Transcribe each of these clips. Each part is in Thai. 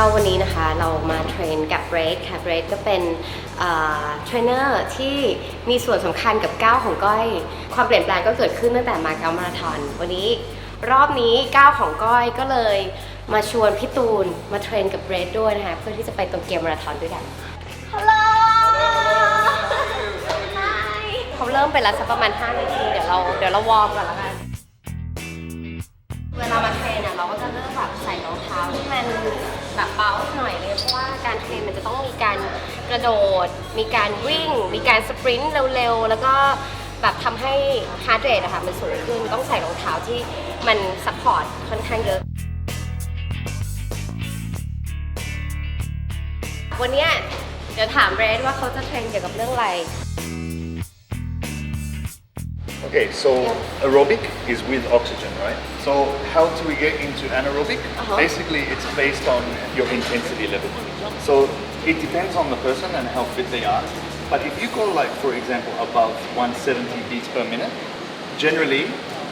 ก็วันนี้นะคะเรามาเทรนกับเบรดค่ะเบรดก็เป็นเทรนเนอร์ที่มีส่วนสำคัญกับก้าวของก้อย ความเปลี่ยนแปลงก็เกิดขึ้นตั้งแต่มาเก๊ามาราธอนวันนี้รอบนี้ก้าวของก้อยก็เลยมาชวนพี่ตูนมาเทรนกับเบรดด้วยนะคะเพื่อที่จะไปโตเกียวมาราธอนด้วยกันฮัลโหลเขาเริ่มไปแล้วสักประมาณ 5 นาที เดี๋ยวเราเดี๋ยวเราวอร์มก่อนแล้วกันเวลามาเทรนอะเราก็จะเริ่มแบบใส่รองเท้าที่มัน แบบเบาหน่อยเลยเพราะว่าการเทรนมันจะต้องมีการกระโดด มีการวิ่ง มีการสปรินต์เร็วๆ แล้วก็แบบทำให้ฮาร์ดเรทอะค่ะมันสูงขึ้นต้องใส่รองเท้าที่มันซัพพอร์ตค่อนข้างเยอะวันนี้เดี๋ยวถามเรดว่าเขาจะเทรนเกี่ยวกับเรื่องอะไร Okay, so aerobic is with oxygen, right? So how do we get into anaerobic? Uh-huh. Basically, it's based on your intensity level. So it depends on the person and how fit they are. But if you go like, for example, above 170 beats per minute, generally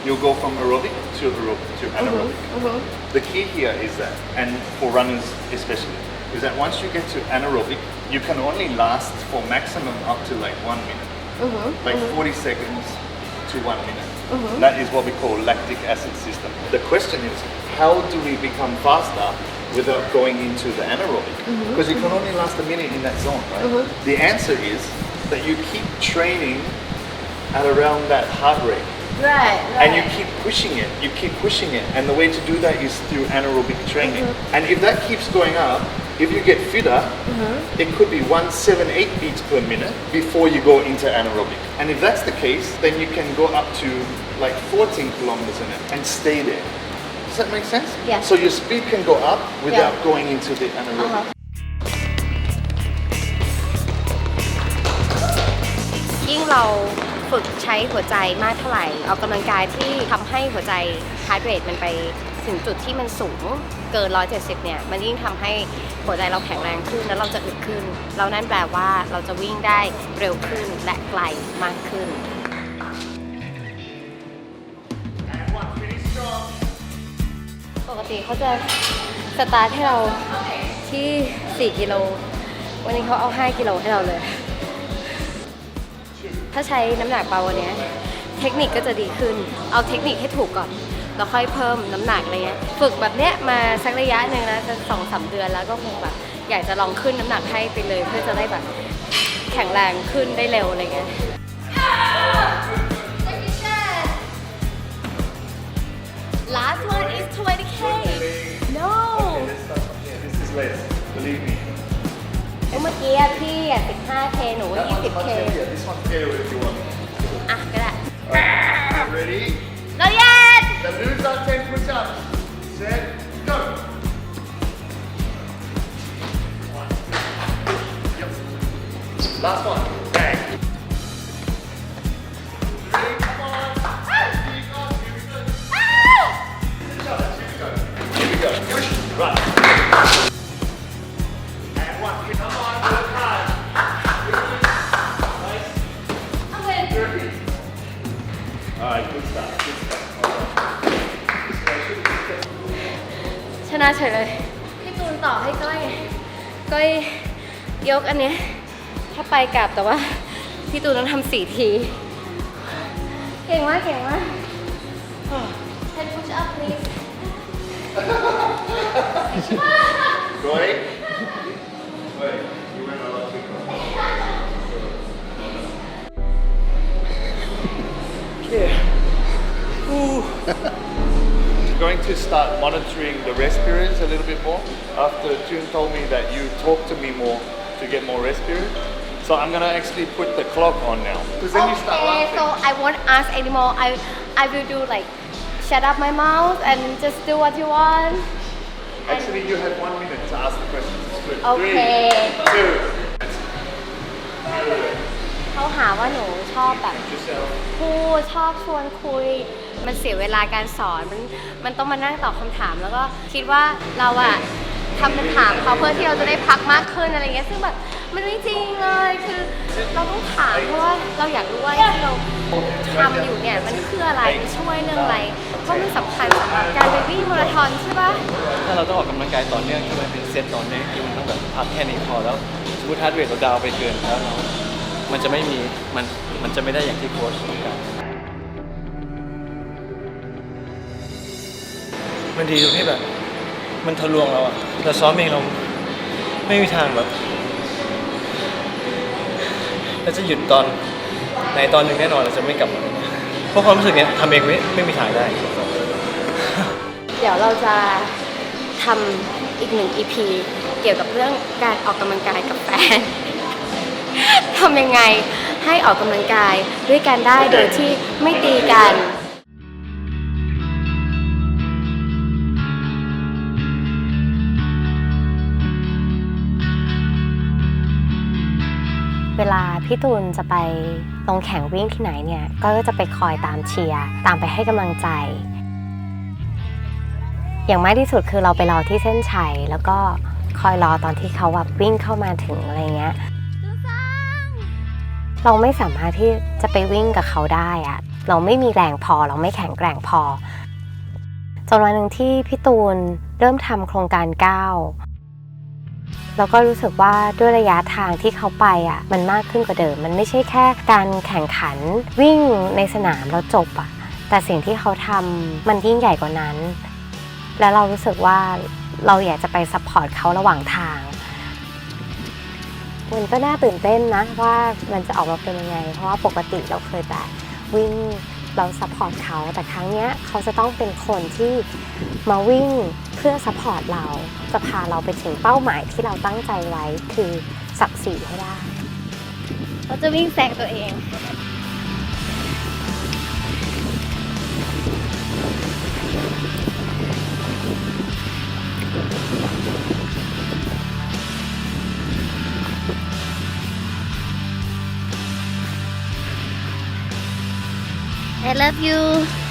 you'll go from aerobic to aerobic to uh-huh, anaerobic. Uh-huh. The key here is that, and for runners especially, is that once you get to anaerobic, you can only last for maximum up to like one minute uh-huh, like 40 seconds to one minute. Mm-hmm. That is what we call lactic acid system. The question is, how do we become faster without going into the anaerobic? Mm-hmm. Because you can only last a minute in that zone, right? Mm-hmm. The answer is that you keep training at around that heart rate. right And you keep pushing it, you keep pushing it, and the way to do that is through anaerobic training. And if that keeps going up, if you get fitter, it could be 178 beats per minute before you go into anaerobic. And if that's the case, then you can go up to like 14 kilometers an hour and stay there. Does that make sense? Yeah. So your speed can go up without Yeah. going into the anaerobic. ยิ่งเราฝึกใช้หัวใจมากเท่าไหร่ ออกกำลังกายที่ทำให้หัวใจฮาร์ดเรทมันไป ถึงจุดที่มันสูงเกิน 170 เนี่ย มันยิ่งทำให้หัวใจเราแข็งแรงขึ้นแล้วเราจะอึดขึ้นแล้วนั่นแปลว่าเราจะวิ่งได้เร็วขึ้นและไกลมากขึ้น ปกติเขาจะสตาร์ทให้เราที่ 4 กิโล วันนี้เขาเอา 5 กิโลให้เราเลย ถ้าใช้น้ำหนักเบาวันนี้เทคนิคก็จะดีขึ้น เอาเทคนิคให้ถูกก่อน แล้วค่อยเพิ่มน้ำหนักอะไรเงี้ยฝึกแบบเนี้ยมาสักระยะหนึ่งแล้วจะสองสามเดือนแล้วก็คงแบบอยากจะลองขึ้นน้ำหนักให้ไปเลย เพื่อจะได้แบบแข็งแรงขึ้นได้เร็วอะไรเงี้ย Last one is 20k. No. Okay, let's start from here. This is less, believe me. เมื่อกี้อะพี่อะ 15k หนู That one's much 20k heavier. This one's heavier if you want. อะก็ได้ Alright, ready? The loose on 10 push-ups. Set, go. Last one. ชนะเฉยเลย พี่ตูนต่อให้ก้อยก้อยยกอันเนี้ยถ้าไปกลับแต่ว่า พี่ตูนต้องทำสี่ที เก่งมากเก่งมาก Can push up please Roy? Roy, you went a lot quicker. Yeah. Ooh. Going to start monitoring the rest periods a little bit more. After June told me that you talk to me more to get more rest period. So I'm gonna actually put the clock on now. Because then you start Okay, so. I won't ask anymore. I I will do like shut up my mouth and just do what you want. Actually, you have one minute to ask the questions. Good. Okay. Three, two, เขาหาว่าหนูชอบแบบพูดชอบชวนคุย มันเสียเวลาการสอนมันมันต้องมานั่งตอบคำถาม แล้วก็คิดว่าเราอะทำเป็นถามเขาเพื่อที่เราจะได้พักมากขึ้นอะไรเงี้ยซึ่งแบบมันไม่จริงเลยคือเราต้องถามเพราะว่าเราอยากรู้ว่าที่เราทำอยู่เนี่ยมันคืออะไรมันช่วยเรื่องอะไรเพราะมันสำคัญสำหรับการไปวิ่งมาราธอนใช่ปะถ้าเราต้องออกกำลังกายต่อเนื่องใช่ไหมเป็นเซตต่อเนื่องที่มันต้องแบบพักแค่นี้พอแล้วสมมติฮาร์ดเรทเราดาวไปเกินแล้วเรา มันจะไม่มีมันมันจะไม่ได้อย่างที่โค้ชต้องการมันดีตรงที่แบบ มันทะลวงเราอะเราซ้อมเองเราไม่มีทางแบบเราจะหยุดตอนไหนตอนหนึ่งแน่นอนเราจะไม่กลับมาเพราะความรู้สึกเนี้ยทำเองไม่ไม่มีทางได้ เดี๋ยวเราจะทำอีกหนึ่ง EP เกี่ยวกับเรื่องการออกกำลังกายกับแฟน ทำยังไงให้ออกกำลังกายด้วยกันได้โดยที่ไม่ตีกันเวลาพี่ตูนจะไปลงแข่งวิ่งที่ไหนเนี่ย ก็จะไปคอยตามเชียร์ตามไปให้กำลังใจ อย่างมากที่สุดคือเราไปรอที่เส้นชัย แล้วก็คอยรอตอนที่เขาแบบวิ่งเข้ามาถึงอะไรเงี้ย เราไม่สามารถที่จะไปวิ่งกับเขาได้อะเราไม่มีแรงพอเราไม่แข็งแกร่งพอจนวันหนึ่งที่พี่ตูนเริ่มทำโครงการก้าวก็รู้สึกว่าด้วยระยะทางที่เขาไปอะมันมากขึ้นกว่าเดิม มันไม่ใช่แค่การแข่งขันวิ่งในสนามแล้วจบอะแต่สิ่งที่เขาทำมันยิ่งใหญ่กว่านั้น แล้วเรารู้สึกว่าเราอยากจะไปซัพพอร์ตเขาระหว่างทาง มันก็น่าตื่นเต้นนะว่ามันจะออกมาเป็นยังไง เพราะว่าปกติเราเคยแต่วิ่งเราซัพพอร์ตเขาแต่ครั้งเนี้ยเขาจะต้องเป็นคนที่มาวิ่งเพื่อซัพพอร์ตเราจะพาเราไปถึงเป้าหมายที่เราตั้งใจไว้คือสักสีให้ได้ เราจะวิ่งแซงตัวเอง I love you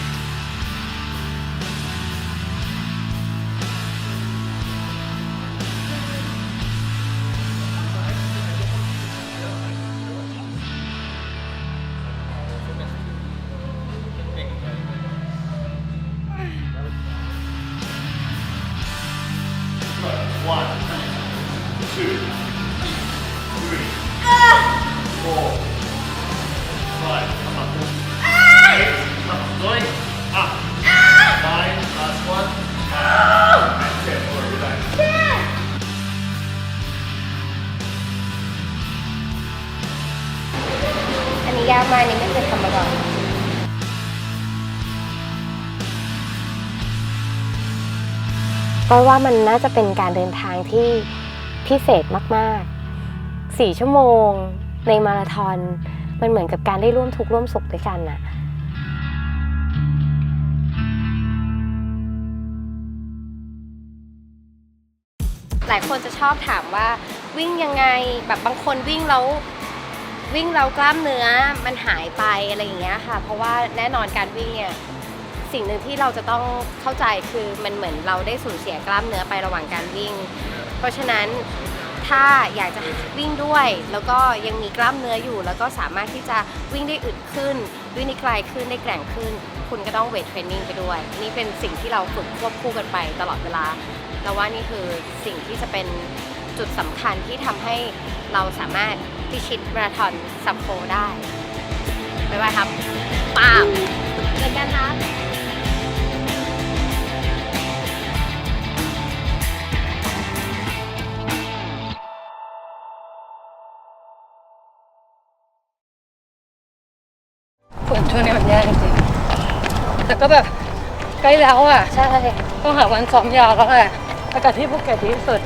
ก็ว่ามันน่าจะเป็นการเดินทางที่พิเศษมากๆสี่ชั่วโมงในมาราธอนมันเหมือนกับการได้ร่วมทุกข์ร่วมสุขด้วยกันน่ะหลายคนจะชอบถามว่าวิ่งยังไงแบบบางคนวิ่งแล้ววิ่งแล้วกล้ามเนื้อมันหายไปอะไรอย่างเงี้ยค่ะ เพราะว่าแน่นอนการวิ่งเนี่ย สิ่งหนึ่งที่เราจะต้องเข้าใจคือมันเหมือนเราได้สูญเสียกล้ามเนื้อไประหว่างการวิ่ง เพราะฉะนั้นถ้าอยากจะวิ่งด้วย แล้วก็ยังมีกล้ามเนื้ออยู่ แล้วก็สามารถที่จะวิ่งได้อึดขึ้น วิ่งได้ไกลขึ้นได้แกร่งขึ้น คุณก็ต้องเวทเทรนนิ่งไปด้วย นี่เป็นสิ่งที่เราฝึกควบคู่กันไปตลอดเวลาแล้วว่านี่คือสิ่งที่จะเป็นจุดสำคัญที่ทำให้เราสามารถพิชิตมาราธอนซัมโฟได้บ๊ายบายครับป้ามเจอกันนะฝ ช่วงนี้มันแย่จริงๆแต่ก็แบบใกล้แล้วอะ ใช่ ต้องหาวันซ้อมยาวแล้วแหละอากาศที่ภูเก็ตดีที่สุด